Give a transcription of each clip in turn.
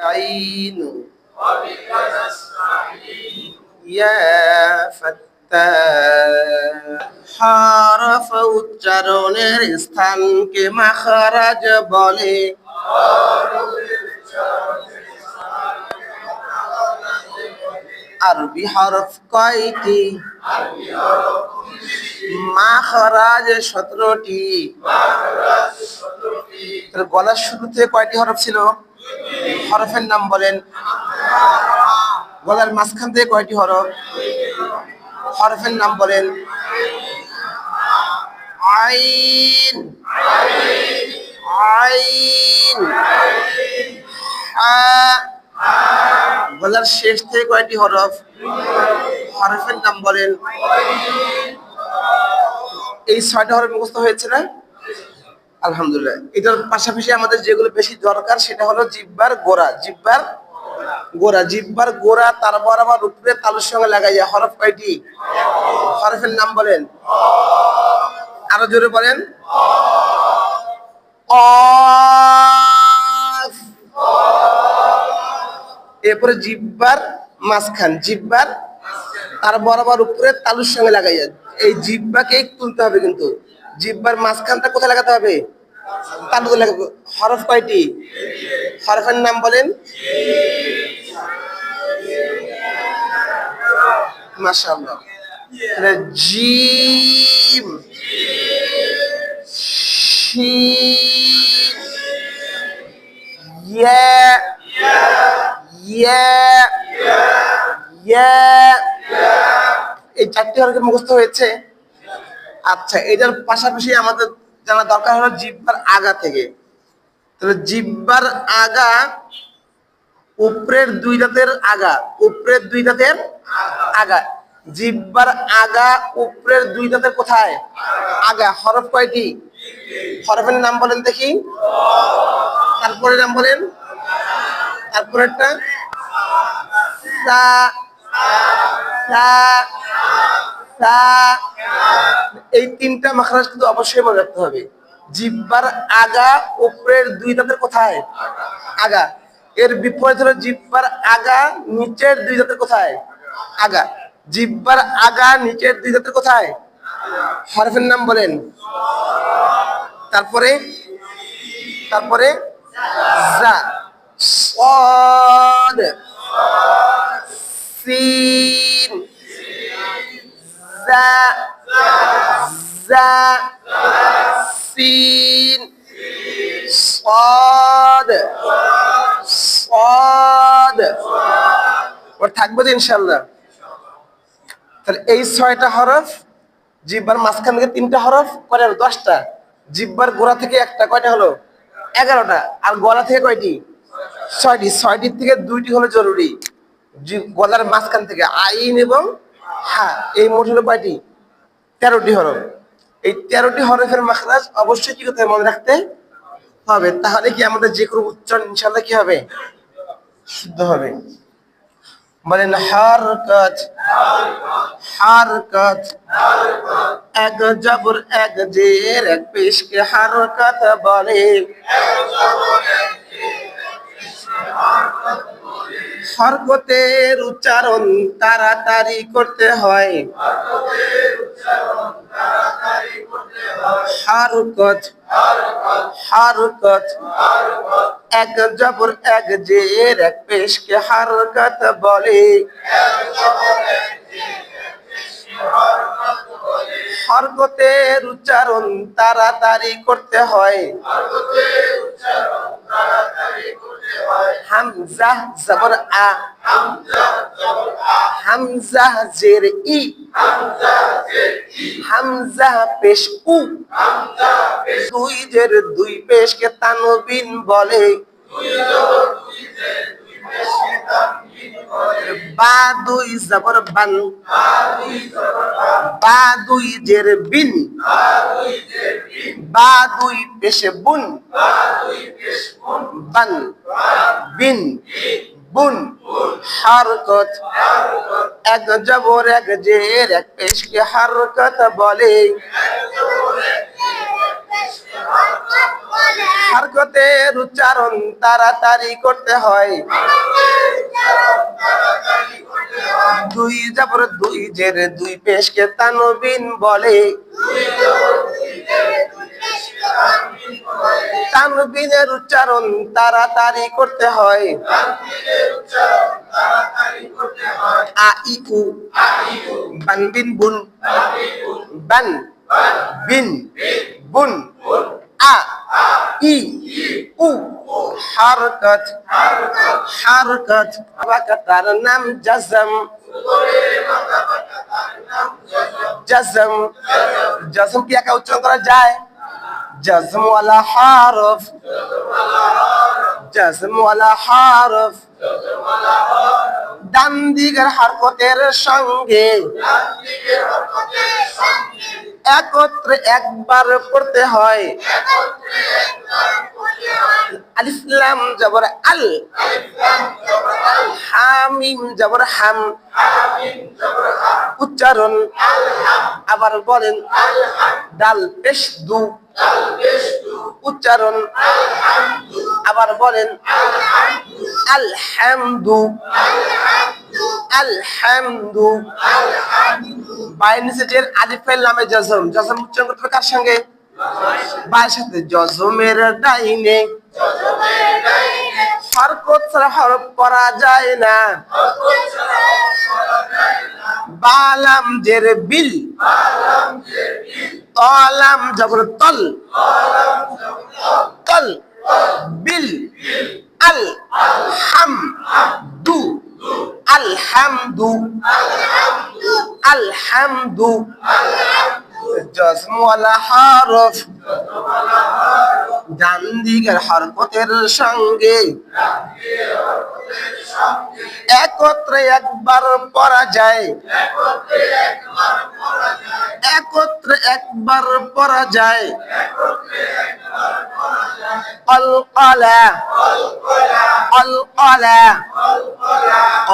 عين يا فتاح حرف উচ্চারণের স্থানকে মাখারাজ বলে আরবি হরফ কয়টি মাখরাজ সতেরোটি তাহলে গলার শুরুতে কয়টি হরফ ছিল হরফের নাম বলেন। গলার মাঝখান থেকে কয়টি হরফ? হরফের নাম বলেন, আইন আইন গলার শেষ থেকে কয়টি হরফ? হরফের নাম বলেন। এই ছয়টা হরফ মুখস্থ হয়েছে না? আলহামদুলিল্লাহ। এটার পাশাপাশি আমাদের যেগুলো বেশি দরকার সেটা হলো জিব্বার গোড়া জিব্বার গোড়া জিব্বার গোড়া, তারপর আবার উপরে তালুর সঙ্গে লাগাই যায়। হরফ কয়টি? হরফের নাম বলেন। আরও জোরে বলেন। এরপরে জিব্বার মাঝখান, জিব্বার তার বরাবর উপরে তালুর সঙ্গে লাগাই যায়। এই জিব্বাকে তুলতে হবে কিন্তু। জিব্বার মাঝখানটা কোথায় লাগাতে হবে? হরফ কয়টি? হরফের নাম বলেন। এই চারটি হরফের মুখস্থ হয়েছে। আচ্ছা এটার পাশাপাশি আমাদের জানা দরকার হলো জিব্বার আগা থেকে। তাহলে জিব্বার আগা উপরের দুই দাঁতের আগা, উপরের দুই দাঁতের আগা। জিব্বার আগা উপরের দুই দাঁতের কোথায়? আগা, হরফ কয়টি? হরফের নাম বলেন দেখি। তারপরে নাম বলেন। সা সা সা এই তিনটা মাখরাজ কিন্তু অবশ্যই মনে রাখতে হবে। জিব্বার আগা, উপরের দুই দাঁতের কোথায়? আগা। এর বিপরীত হলো জিব্বার আগা, নিচের দুই দাঁতের কোথায়? আগা। জিব্বার আগা, নিচের দুই দাঁতের কোথায়? হরফের নাম বলেন। তারপরে? তারপরে? যা সদ। সি। زا زا سين صاد صاد ওর থাকবে তো ইনশাল্লাহ তাহলে এই ছয়টা হরফ জিব্বার মাঝখান থেকে তিনটা হরফ কয়টা হলো দশটা জিব্বার গোড়া থেকে একটা কয়টা হলো এগারোটা আর গলা থেকে কয়টি ছয়টি ছয়টির থেকে দুইটি হলো জরুরি জি- গলার মাঝখান থেকে আইন এবং হ্যাঁ এই মোট হলো কয়টি তেরোটি হরফ। এই তেরোটি হরফের মাখরাজ অবশ্যই কি হবে মনে রাখতে হবে। তাহলে কি আমাদের যে কোনো উচ্চারণ ইনশাল্লাহ কি হবে? শুদ্ধ হবে। বলেন হার কাজ হারকাত হারকাত। এক জবর, এক জের, এক পেশকে হারকাত বলে। হরকতের উচ্চারণ তাড়াতাড়ি করতে হয়। হারকত হারকত এক জবর, এক জের, এক পেশকে হারকত বলে। হরকতের উচ্চারণ তাড়াতাড়ি করতে হয়। হামজা জবর জের ই। হামজা পেশ উ। দুই জের দুই পেশকে তানবিন বলে। বা দুই জবর বান। বা দুই জের বিন। বা দুই পেশে বুন। বান। বিন। বুন। হারকত। এক জবর, এক জের, এক পেশকে হারকত বলে। হরকতের উচ্চারণ তাড়াতাড়ি করতে হয়। দুই জবর দুই জের দুই পেশকে তানবিন বলে। তানবিনের উচ্চারণ তাড়াতাড়ি করতে হয়। আ ই উ বান বিন বুন বান আ ই উ হারকত হারকত বাকাতার নাম জজম জজম জজম কি একা উচ্চারণ করা যায় জজম ওয়ালা হারফ জজম ওয়ালা হারফ ডান দিকের হারকতের সঙ্গে একত্রে একবার পড়তে হয়। আলিফলাম জবর আল। হামিম জবর হাম। উচ্চারণ। আবার বলেন, ডাল পেশ দু। উচ্চারণ। আবার বলেন আলহামদু আলহামদু। বাইন নিচের আলিফের নামে জজম। জজম উচ্চারণ করতে হবে কার সঙ্গে? বাইয়ের সাথে জজমের ডাইনে। হরকত ছাড়া হরফ করা যায় না। বালাম জের বিল। তলাম জবর তল। তল। বিল। আল। আলহামদু। আলহামদু। জজম ওয়ালা হরফ। ডান দিকের হরকতের সঙ্গে একত্রে একবার পড়া যায়। একত্রে একবার পড়া যায়। অলকলা অলকলা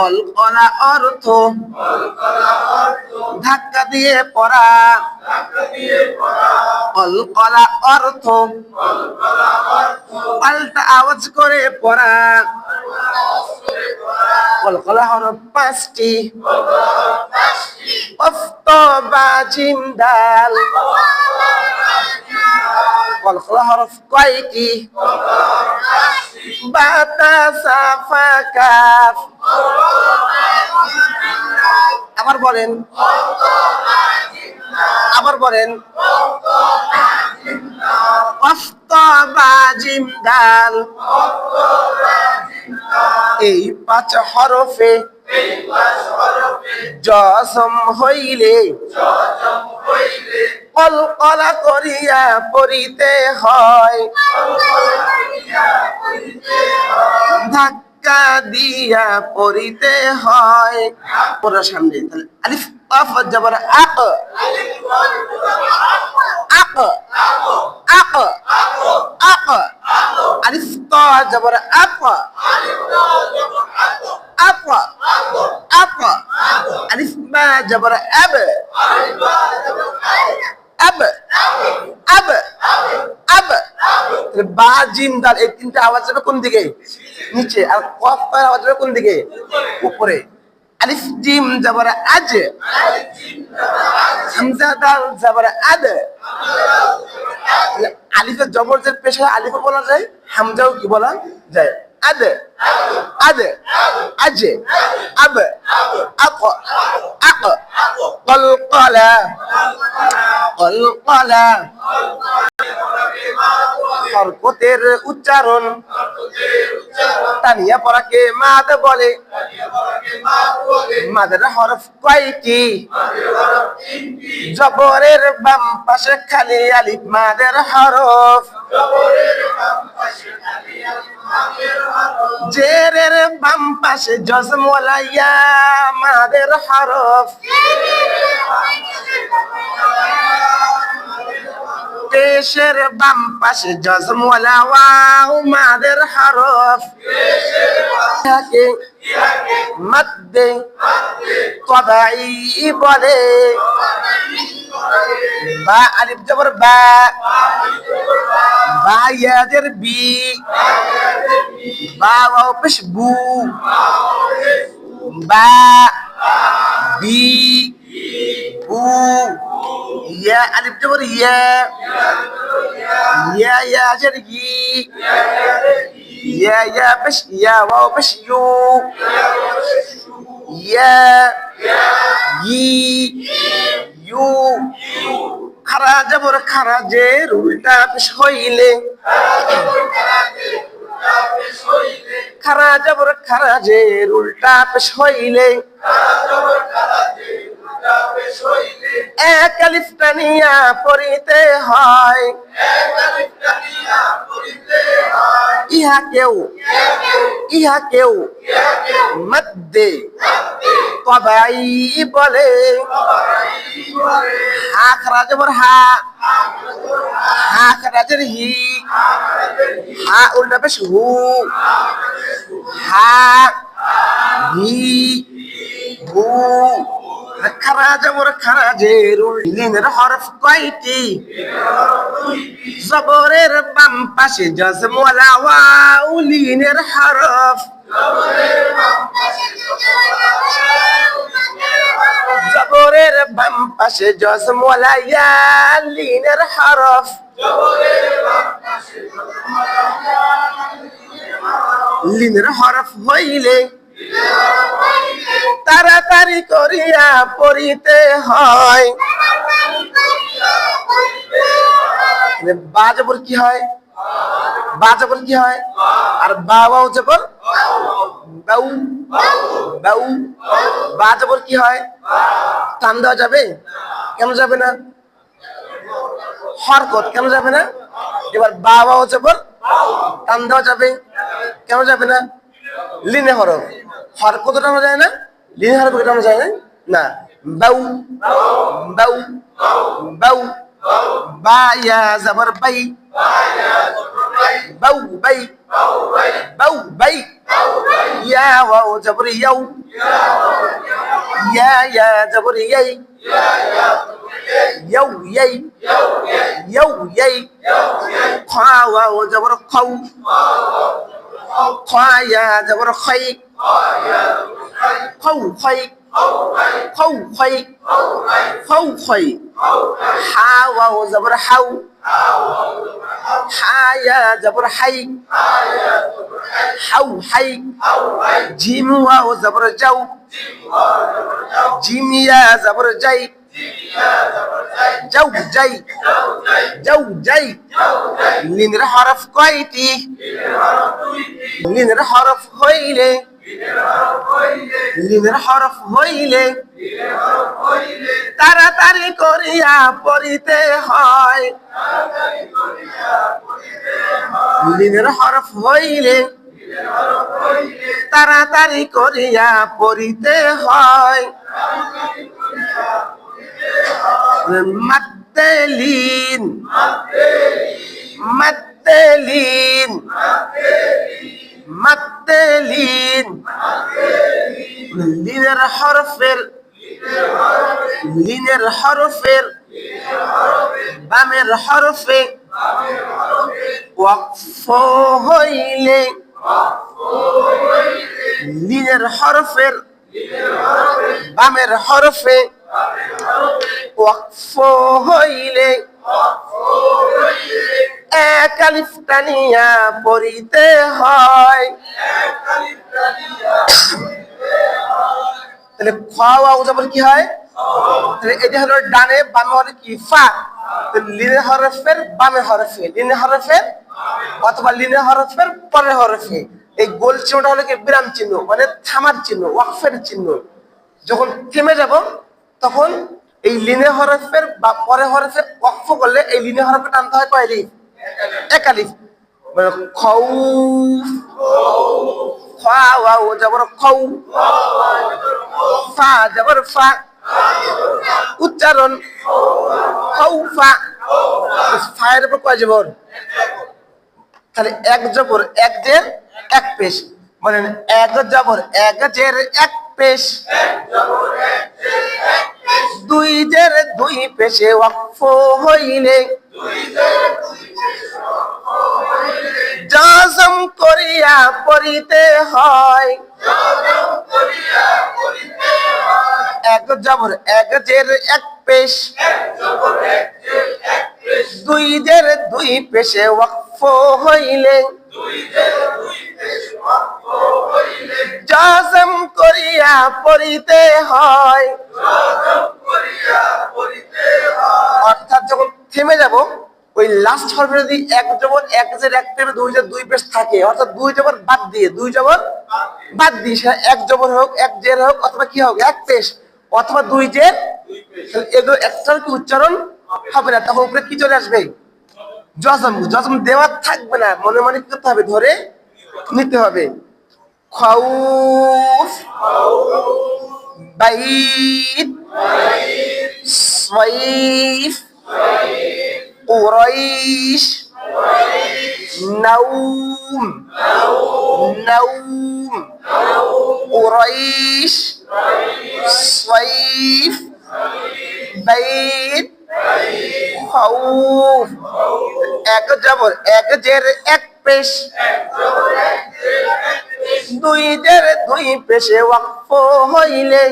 অলকলা অর্থ। ধাক্কা দিয়ে পড়া। অলকলা অর্থ। পাল্টা আওয়াজ করে পড়া। কলকলা হরফ পাঁচটি। অফত বাজিম ডাল কলকলা হরফ কয়টি বাতা সাফা আবার বলেন। আবার বলেন। এই পাঁচ হরফে জসম হইলে। কলকলা করিয়া পড়িতে হয়। ধাক্কা দিয়া পড়িতে হয়। পড়ার সামনে আলিফ আফ জবর, আক। আক। আক। আক। আলিফ আক। আক। আক। আলিফ বা জবর আব আব। আব আব তাহলে বা, জিম দাল এই তিনটা আওয়াজ যাবে কোন দিকে? নিচে। আর কফ কর আওয়াজ যাবে কোন দিকে? উপরে। আলিফ, জিম, জবর, আজ। হামজা দাল জবর, আদ। আলিফের জবর যে পেশা আলিফও বলা যায়, হামজাও কি বলা যায়? আদ আদ আজ আব আক আক কলকলা কলকলা হরকতের উচ্চারণ তানিয়া পড়াকে মাদ বলে মাদের হরফ কয়টি জবরের বাম পাশে খালি আলিফ মাদের হরফ জেরের বাম পাশে জজমওয়ালা ইয়া মাদের হরফ। পেশের বাম পাশে জজমওয়ালা ওয়াও মাদের হরফ। থাকে মদ্দে তবাই বলে। বা আলিফ জবর বা। ইয়াজের বি। বা ওয়াও পেশ বু। বা বি। বু ইয়া আলিফ জবর ইয়া। ইয়া ইয়াজের ই। ইয়া ইয়া পেশ ইয়া ওয়াও পেশ ইউ। ইয়া ই। ইউ খারা জবর খারা যে উল্টা পেশ হইলে। খারা জবর খারা যে উল্টা পেশ হইলে। এক আলিফ টানিয়া পড়িতে হয়। ইহা কেউ ইহা কেউ মধ্যে তবাই বলে। হা খারা জবর হা হা খারা জের হি। হা উল্টা পেশ হু। হা, হি। হু খারা জবর খারা জের লিনের হরফ কয়টি? জবরের বাম পাশে জজম ওয়ালা ওয়াউ লিনের হরফ। জবরের বাম পাশে জজম ওয়ালা লিনের হরফ। লিনের হরফ হইলে তাড়াতাড়ি করিয়া পড়িতে হয়। মানে বা জবর কি হয়? বা জবর কি হয়? আর বাবাও জবর বাউ বাউ, বা জবর কি হয়? টান দেওয়া যাবে? কেন যাবে না? হরকত, কেন যাবে না? এবার বাবাও জবর টান দেওয়া যাবে। কেন যাবে না? লিনে হরফ। হরকত টানা যায় না? লিনে হরফ টানা যায় না? না বাউ বাউ বাউ, বা, ইয়া, জবর, বাই। বাউ বাই বাউ বাই ইয়া ওয়াও জবর ইয়াউ ইয়া ইয়া জবর ইয়াই ইয়াউ ইয়াই ইয়াউ ইয়াই খা ওয়াও জবর খাউ খা ইয়া জবর খাই খাউ খাই খাউ খাই খাউ খাই হা ওয়াও জবর হাউ হা ইয়া জবর হাই হাউ হাই জিম ওয়াও জবর যাও জিম ইয়া জবর যাই যাও যাই যাও যাই লিনের হরফ কয়টি লিনের হরফ লিনের হরফ হইলে তাড়াতাড়ি করিয়া পড়িতে হয়। লিনের হরফ হইলে তাড়াতাড়ি করিয়া পড়িতে হয়। মাদ্দেলিন মাদ্দেলিন মাদ্দেলিন লিনের হরফের লিনের হরফের বামের হরফে ওয়াকফ হইলে লিনের হরফের বামের হরফে ওয়াকফ হইলে এক আলিফ হয়। খাওয়া উজাবর কি হয়? তাহলে হলো ডানে বামে হলো কি? ফা। লিনে হরফের বামে হরফে। লিনে হরফের অথবা লিনে হরফের পরে হরফে। এই গোল চিহ্নটা হলো কি? বিরাম চিহ্ন মানে থামার চিহ্ন, ওয়াকফের চিহ্ন। যখন থেমে যাব, তখন এই লিনে হরফের বা পরে হরফের অক্ষ করলে এই লিনে হরফে টানতে হয় কয় লিফ? এক আলিফ মানে খৌ খা ওয়াও জবর খৌ ফা, জবর ফা। উচ্চারণ খৌফা ফায়ের উপর কয় জবর? তাহলে এক জবর, এক জের, এক পেশ। বলেন, এক জবর, এক জের, এক পেশ। দুই জের দুই পেশে ওয়াকফ হইলে। জাজম করিয়া পড়িতে হয়। এক জবর, এক জের, এক পেশ। দুই জের দুই পেশে ওয়াকফ হইলে। জাজম করিয়া পড়িতে হয়। অর্থাৎ যখন থেমে যাব, ওই লাস্ট হরফে যদি এক জবর এক জের এক পেশে দুই জের দুই পেশ থাকে, অর্থাৎ দুই জবর বাদ দিয়ে, দুই জবর বাদ দিয়ে সেটা এক জবর হোক, এক জের হোক, অথবা কি হোক, এক পেশ, অথবা দুই জের এগুলো একটার কি উচ্চারণ হবে না। তখন উপরে কি চলে আসবে? জজম জজম দেওয়ার থাকবে না। মনে মনে করতে হবে? ধরে নিতে হবে। খাউফ, বাইত صيف قريش نوم نوم قريش صيف بيت خوف এক জবর এক জের এক পেশ দুই জের দুই পেশে ওয়াকফ হইলে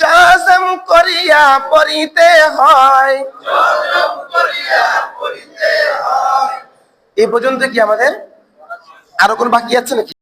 জাজম করিয়া পড়িতে হয়। এই পর্যন্ত কি আমাদের আরও কোন বাকি আছে নাকি?